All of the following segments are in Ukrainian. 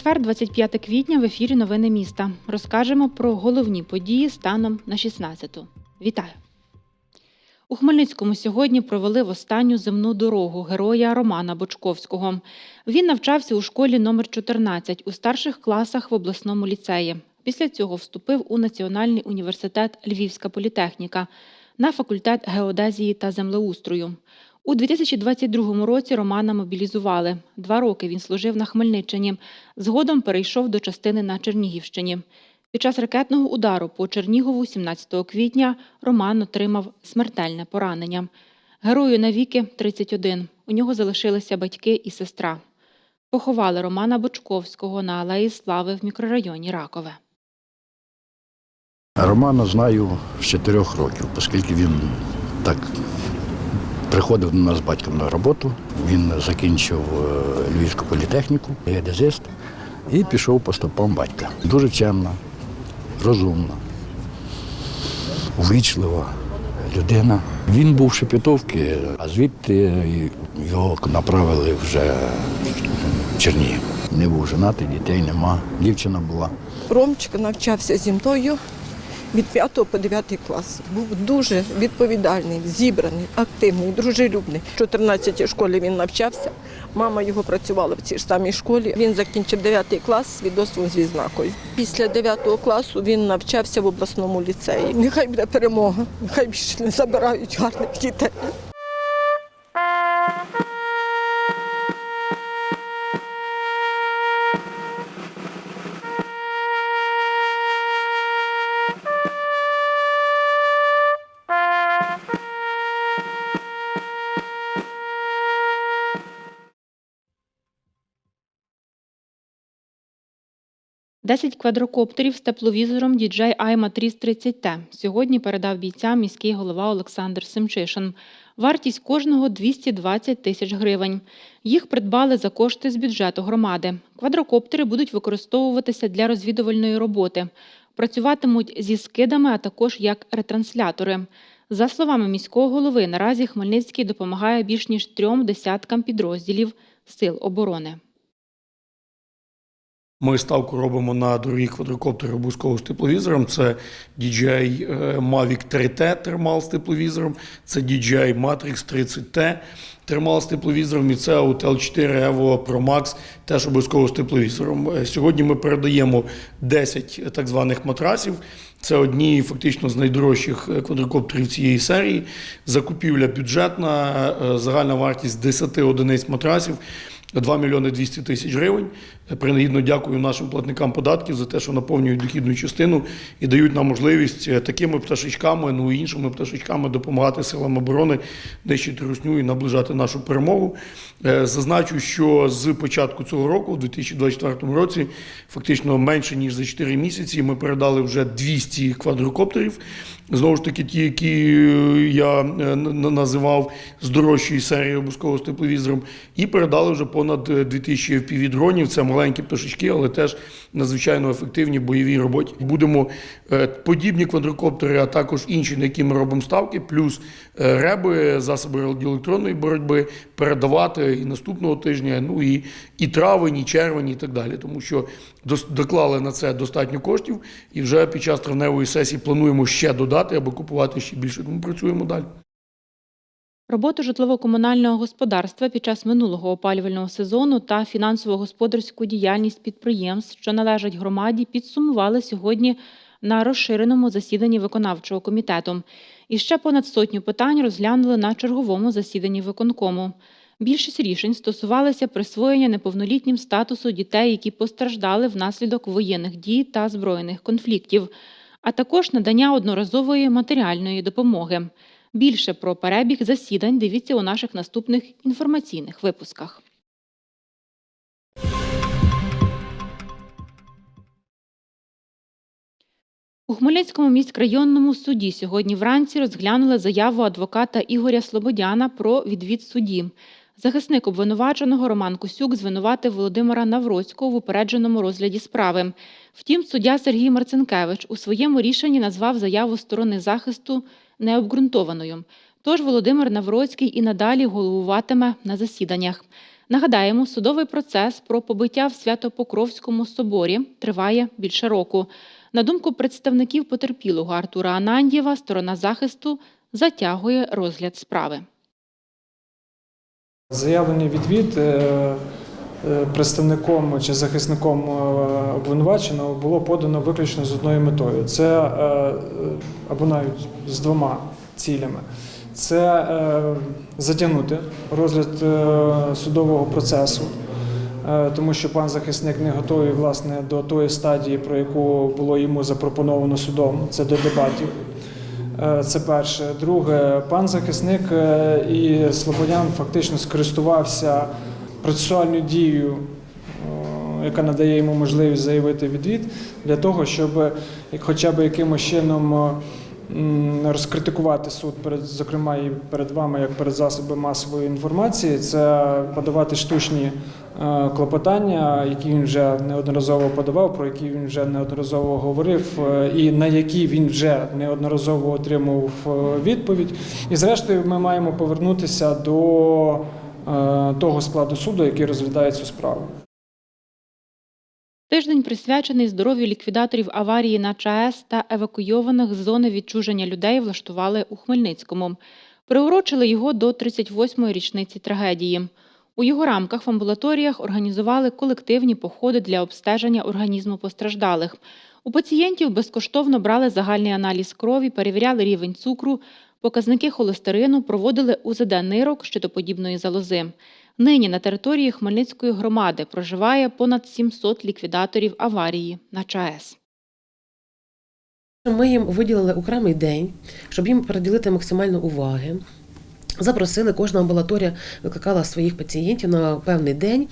Четвер, 25 квітня, в ефірі Новини міста. Розкажемо про головні події станом на 16-ту. Вітаю! У Хмельницькому сьогодні провели в останню земну дорогу героя Романа Бочковського. Він навчався у школі номер 14 у старших класах в обласному ліцеї. Після цього вступив у Національний університет Львівська політехніка на факультет геодезії та землеустрою. У 2022 році Романа мобілізували. Два роки він служив на Хмельниччині. Згодом перейшов до частини на Чернігівщині. Під час ракетного удару по Чернігову 17 квітня Роман отримав смертельне поранення. Герою навіки 31. У нього залишилися батьки і сестра. Поховали Романа Бочковського на Алеї Слави в мікрорайоні Ракове. Романа знаю з чотирьох років, оскільки він так приходив до нас з батьком на роботу. Він закінчив е, Львівську політехніку, геодезист, і пішов по стопам батька. Дуже чемна, розумна, увічлива людина. Він був в Шепетовці, а звідти його направили вже в Чернігів. Не був женатий, дітей нема. Дівчина була. Ромчик навчався зі мною від 5 по 9 клас. Був дуже відповідальний, зібраний, активний, дружелюбний. В 14 школі він навчався. Мама його працювала в цій ж самій школі. Він закінчив 9 клас з свідоцтвом з відзнакою. Після 9 класу він навчався в обласному ліцеї. Нехай буде перемога, нехай більше не забирають гарних дітей. – 10 квадрокоптерів з тепловізором DJI iMatrice 30T сьогодні передав бійцям міський голова Олександр Семчишин. Вартість кожного 220 тисяч гривень. Їх придбали за кошти з бюджету громади. Квадрокоптери будуть використовуватися для розвідувальної роботи. Працюватимуть зі скидами, а також як ретранслятори. За словами міського голови, наразі Хмельницький допомагає більш ніж трьом десяткам підрозділів Сил оборони. Ми ставку робимо на дорогі квадрокоптери обов'язково з тепловізором. Це DJI е, Mavic 3T термал з тепловізором, це DJI Matrix 30T термал з тепловізором і це Autel 4 Evo Pro Max теж обов'язково з тепловізором. Е, Сьогодні ми передаємо 10 так званих матрасів. Це одні фактично з найдорожчих е, квадрокоптерів цієї серії. Закупівля бюджетна, загальна вартість 10 одиниць матрасів. 2 мільйони 200 тисяч гривень. Принагідно дякую нашим платникам податків за те, що наповнюють дохідну частину і дають нам можливість е, такими пташечками, ну і іншими пташечками допомагати силам оборони нищити русню і наближати нашу перемогу. Е, Зазначу, що з початку цього року, в 2024 році, фактично менше ніж за 4 місяці, ми передали вже 200 квадрокоптерів. Знову ж таки, ті, які е, я називав з дорожчої серії обов'язково з тепловізором, і передали вже понад е, 2000 FPV-дронів. Це маленькі пташечки, але теж надзвичайно ефективні в бойовій роботі. Будемо е, подібні квадрокоптери, а також інші, на які ми робимо ставки, плюс е, реби, засоби радіоелектронної боротьби передавати і наступного тижня, ну і, і травень, і червень, і так далі. Тому що доклали на це достатньо коштів, і вже під час травневої сесії плануємо ще додати або купувати ще більше. Тому працюємо далі. Роботу житлово-комунального господарства під час минулого опалювального сезону та фінансово-господарську діяльність підприємств, що належать громаді, підсумували сьогодні на розширеному засіданні виконавчого комітету. І ще понад сотню питань розглянули на черговому засіданні виконкому. Більшість рішень стосувалися присвоєння неповнолітнім статусу дітей, які постраждали внаслідок воєнних дій та збройних конфліктів, а також надання одноразової матеріальної допомоги. Більше про перебіг засідань дивіться у наших наступних інформаційних випусках. У Хмельницькому міськрайонному суді сьогодні вранці розглянули заяву адвоката Ігоря Слободяна про відвід судді. Захисник обвинуваченого Роман Косюк звинуватив Володимира Навроцького в упередженому розгляді справи. Втім, суддя Сергій Марцинкевич у своєму рішенні назвав заяву сторони захисту необґрунтованою. Тож Володимир Навроцький і надалі головуватиме на засіданнях. Нагадаємо, судовий процес про побиття в Свято-Покровському соборі триває більше року. На думку представників потерпілого Артура Анандєва, сторона захисту затягує розгляд справи. Заявлений відвід е, представником чи захисником е, обвинуваченого було подано виключно з одною метою. Це е, е, або навіть з двома цілями. Це е, затягнути розгляд е, судового процесу, е, тому що пан захисник не готовий власне до тої стадії, про яку було йому запропоновано судом. Це до дебатів. Е, Це перше. Друге, пан захисник е, і Слободян фактично скористувався процесуальною дією, е, яка надає йому можливість заявити відвід для того, щоб хоча б якимось чином е, розкритикувати суд перед, зокрема, і перед вами, як перед засобами масової інформації, це подавати штучні е, клопотання, які він вже неодноразово подавав, про які він вже неодноразово говорив, і на які він вже неодноразово отримував е, відповідь. І зрештою, ми маємо повернутися до того складу суду, який розглядає цю справу. Тиждень присвячений здоров'ю ліквідаторів аварії на ЧАЕС та евакуйованих з зони відчуження людей влаштували у Хмельницькому. Приурочили його до 38-ї річниці трагедії. У його рамках в амбулаторіях організували колективні походи для обстеження організму постраждалих. У пацієнтів безкоштовно брали загальний аналіз крові, перевіряли рівень цукру, показники холестерину, проводили УЗД нирок щитоподібної залози. Нині на території Хмельницької громади проживає понад 700 ліквідаторів аварії на ЧАЕС. Ми їм виділили окремий день, щоб їм приділити максимально уваги. Запросили, кожна амбулаторія викликала своїх пацієнтів на певний день.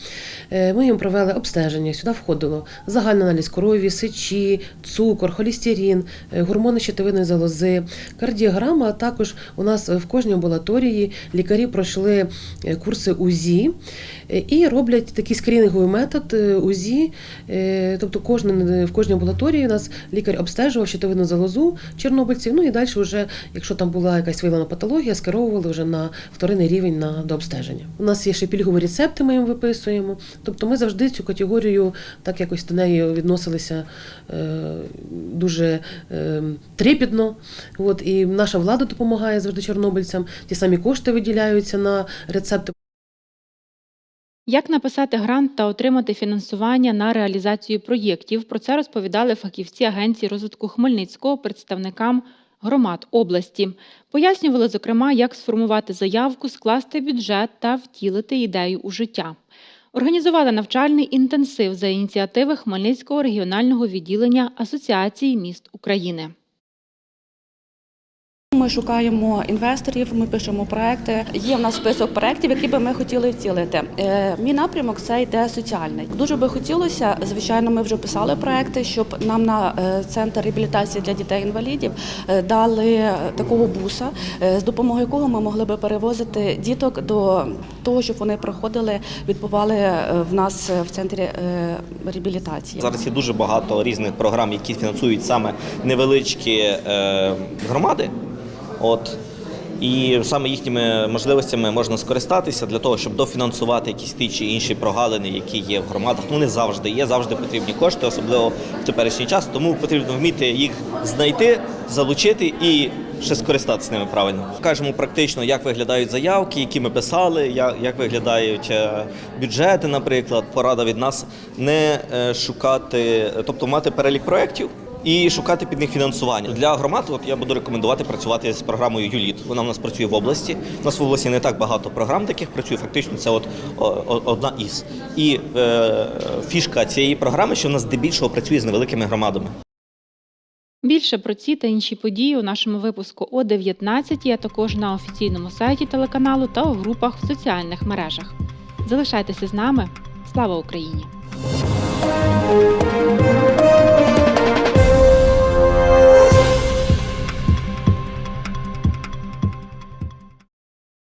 Е, Ми їм провели обстеження. Сюди входило загальний аналіз крові, сечі, цукор, холестерин, е, гормони щитовидної залози, кардіограма. А також у нас в кожній амбулаторії лікарі пройшли е, курси УЗІ і роблять такий скринінговий метод УЗІ. Тобто кожен, в кожній амбулаторії у нас лікар обстежував щитовидну залозу чорнобильців. Ну і далі, вже, якщо там була якась виявлена патологія, скеровували вже на вторинний рівень на до обстеження. У нас є ще пільгові рецепти, ми їм виписуємо. Тобто ми завжди цю категорію так якось до неї відносилися е, дуже е, трепетно. От, і наша влада допомагає завжди чорнобильцям. Ті самі кошти виділяються на рецепти. Як написати грант та отримати фінансування на реалізацію проєктів? Про це розповідали фахівці Агенції розвитку Хмельницького представникам громад області. Пояснювали, зокрема, як сформувати заявку, скласти бюджет та втілити ідею у життя. Організували навчальний інтенсив за ініціативи Хмельницького регіонального відділення Асоціації міст України. Ми шукаємо інвесторів, ми пишемо проекти. Є в нас список проєктів, які би ми хотіли втілити. Е, Мій напрямок це йде соціальний. Дуже би хотілося, звичайно, ми вже писали проекти, щоб нам на е, центр реабілітації для дітей-інвалідів е, дали такого буса, з допомогою якого ми могли би перевозити діток до того, щоб вони проходили, відбували в нас в центрі реабілітації. Зараз є дуже багато різних програм, які фінансують саме невеличкі громади. От. І саме їхніми можливостями можна скористатися для того, щоб дофінансувати якісь ті чи інші прогалини, які є в громадах. Ну не завжди є, завжди потрібні кошти, особливо в теперішній час. Тому потрібно вміти їх знайти, залучити і ще скористатися ними правильно. Кажемо практично, як виглядають заявки, які ми писали, як, як виглядають е, бюджети, наприклад. Порада від нас не е, шукати, тобто мати перелік проєктів. І шукати під них фінансування для громад. От я буду рекомендувати працювати з програмою ЮЛІТ. Вона в нас працює в області. У нас в області не так багато програм, таких працює. Фактично, це от одна із. І е, фішка цієї програми, що в нас здебільшого працює з невеликими громадами. Більше про ці та інші події у нашому випуску о 19, а також на офіційному сайті телеканалу та у групах в соціальних мережах. Залишайтеся з нами. Слава Україні!